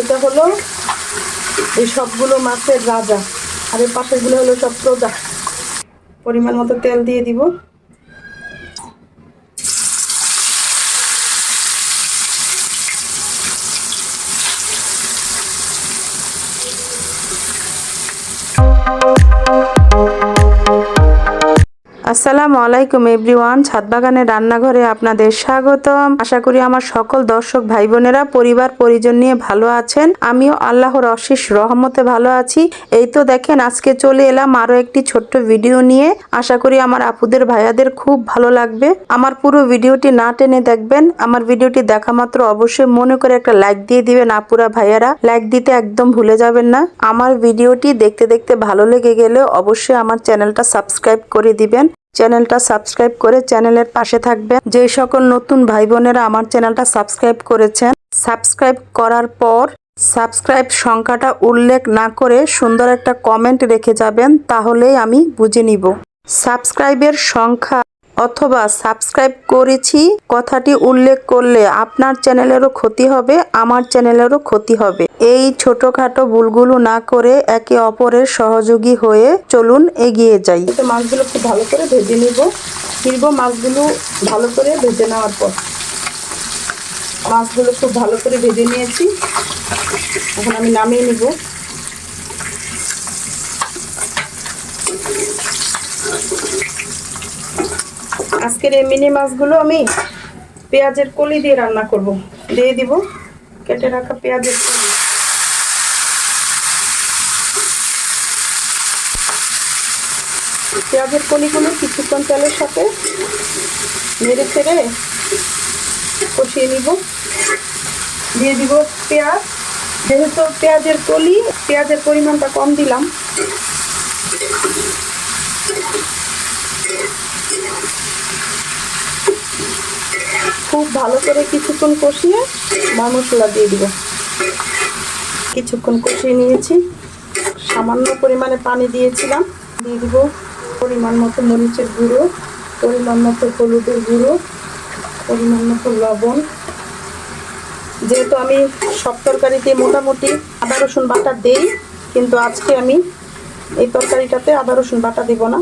এটা হলো এই সবগুলো মাছের রাজা। আর এই পাশেরগুলো হলো সব প্রজা। পরিমাণ মতো তেল দিয়ে দিব। আসসালামু আলাইকুম এভরিওয়ান। ছাদ বাগানের রান্নাঘরে আপনাদের স্বাগতম। আশা করি আমার সকল দর্শক ভাই বোনেরা পরিবার, পরিজন নিয়ে ভালো আছেন। আমিও আল্লাহর অশেষ রহমতে ভালো আছি। এই তো দেখেন, আজকে চলে এলাম আরও একটি ছোট্ট ভিডিও নিয়ে। আশা করি আমার আপুদের, ভাইয়াদের খুব ভালো লাগবে। আমার পুরো ভিডিওটি না টেনে দেখবেন। আমার ভিডিওটি দেখা মাত্র অবশ্যই মনে করে একটা লাইক দিয়ে দিবেন আপুরা, ভাইয়ারা। লাইক দিতে একদম ভুলে যাবেন না। আমার ভিডিওটি দেখতে দেখতে ভালো লেগে গেলে অবশ্যই আমার চ্যানেলটা সাবস্ক্রাইব করে দিবেন। চ্যানেলটা সাবস্ক্রাইব করে চ্যানেলের পাশে থাকবেন। যে সকল নতুন ভাই বোনেরা আমার চ্যানেলটা সাবস্ক্রাইব করেছেন, সাবস্ক্রাইব করার পর সাবস্ক্রাইব সংখ্যাটা উল্লেখ না করে সুন্দর একটা কমেন্ট রেখে যাবেন, তাহলেই আমি বুঝে নিব। সাবস্ক্রাইবের সংখ্যা অথবা সাবস্ক্রাইব করেছি। কথাটি উল্লেখ করলে আপনার চ্যানেলেরও ক্ষতি হবে, আমার চ্যানেলেরও ক্ষতি হবে। এই ছোটখাটো ভুলগুলো না করে একে অপরের সহযোগী হয়ে চলুন এগিয়ে যাই। মাছগুলো খুব ভালো করে ভেজে নিব। ফিরবো মাছগুলো ভালো করে ভেজে নেওয়ার পর। মাছগুলো খুব ভালো করে ভেজে নিয়েছি। এখন আমি নামিয়ে নিব। আজকের এই মিনি মাছগুলো আমি পেঁয়াজের কলি দিয়ে রান্না করব। দিয়ে দিব কেটে রাখা পেঁয়াজের কলি। পেঁয়াজের কলিগুলো কিছুক্ষণ তেলের সাথে নেড়ে ছেড়ে কষিয়ে নিব। দিয়ে দিব পেঁয়াজ। যেহেতু পেঁয়াজের কলি, পেঁয়াজের পরিমাণটা কম দিলাম। খুব ভালো করে কিছুক্ষণ কষিয়ে মা মশলা দিয়ে দিব। কিছুক্ষণ কষিয়ে নিয়েছি। সামান্য পরিমাণে পানি দিয়েছিলাম। দিয়ে দিব পরিমাণ মতো মরিচের গুঁড়ো, পরিমাণ মতো হলুদের গুঁড়ো, পরিমাণ মতো লবণ। যেহেতু আমি সব তরকারিতে মোটামুটি আদা, রসুন, বাটা দেই, কিন্তু আজকে আমি এই তরকারিটাতে আদা, রসুন, বাটা দিব না।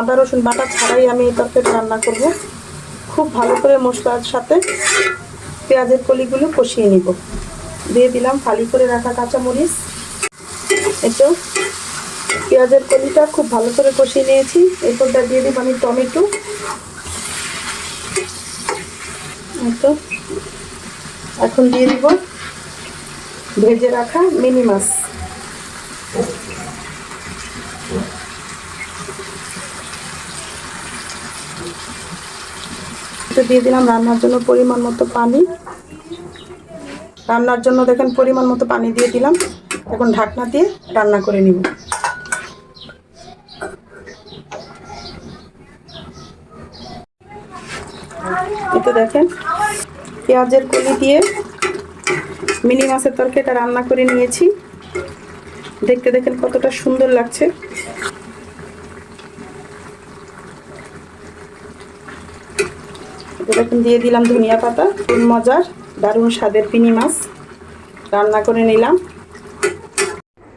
আদা, রসুন, বাটা ছাড়াই আমি এই তরকারি রান্না করব। খুব ভালো করে মশলার সাথে পেঁয়াজের কলিগুলো কষিয়ে নিব। দিয়ে দিলাম ফালি করে রাখা কাঁচামরিচ। একটু পেঁয়াজের কলিটা খুব ভালো করে কষিয়ে নিয়েছি। এরপরটা দিয়ে দিব আমি টমেটো। এখন দিয়ে দিব ভেজে রাখা মিনি মাছ। একটু দিয়ে দিলাম রান্নার জন্য পরিমাণ মতো পানি। রান্নার জন্য দেখেন পরিমাণ মতো পানি দিয়ে দিলাম। এখন ঢাকনা দিয়ে রান্না করে নিব। এতে দেখেন, পেঁয়াজের কলি দিয়ে মিনি মাছের তরকারিটা রান্না করে নিয়েছি। দেখতে দেখেন কতটা সুন্দর লাগছে। দেখুন দিয়ে দিলাম ধনিয়া পাতা মজার দারুণ স্বাদের পিনি মাছ। রান্না করে নিলাম।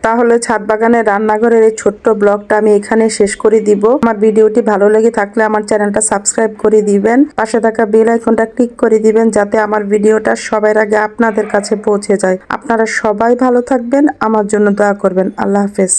তাহলে ছাদ বাগানের রান্নাঘরের এই ছোট্ট ব্লগটা আমি এখানে শেষ করে দিব। আমার ভিডিওটি ভালো লেগে থাকলে আমার চ্যানেলটা সাবস্ক্রাইব করে দিবেন। পাশে থাকা বেল আইকনটা ক্লিক করে দিবেন যাতে আমার ভিডিওটা সবার আগে আপনাদের কাছে পৌঁছে যায়। আপনারা সবাই ভালো থাকবেন, আমার জন্য দোয়া করবেন। আল্লাহ হাফেজ।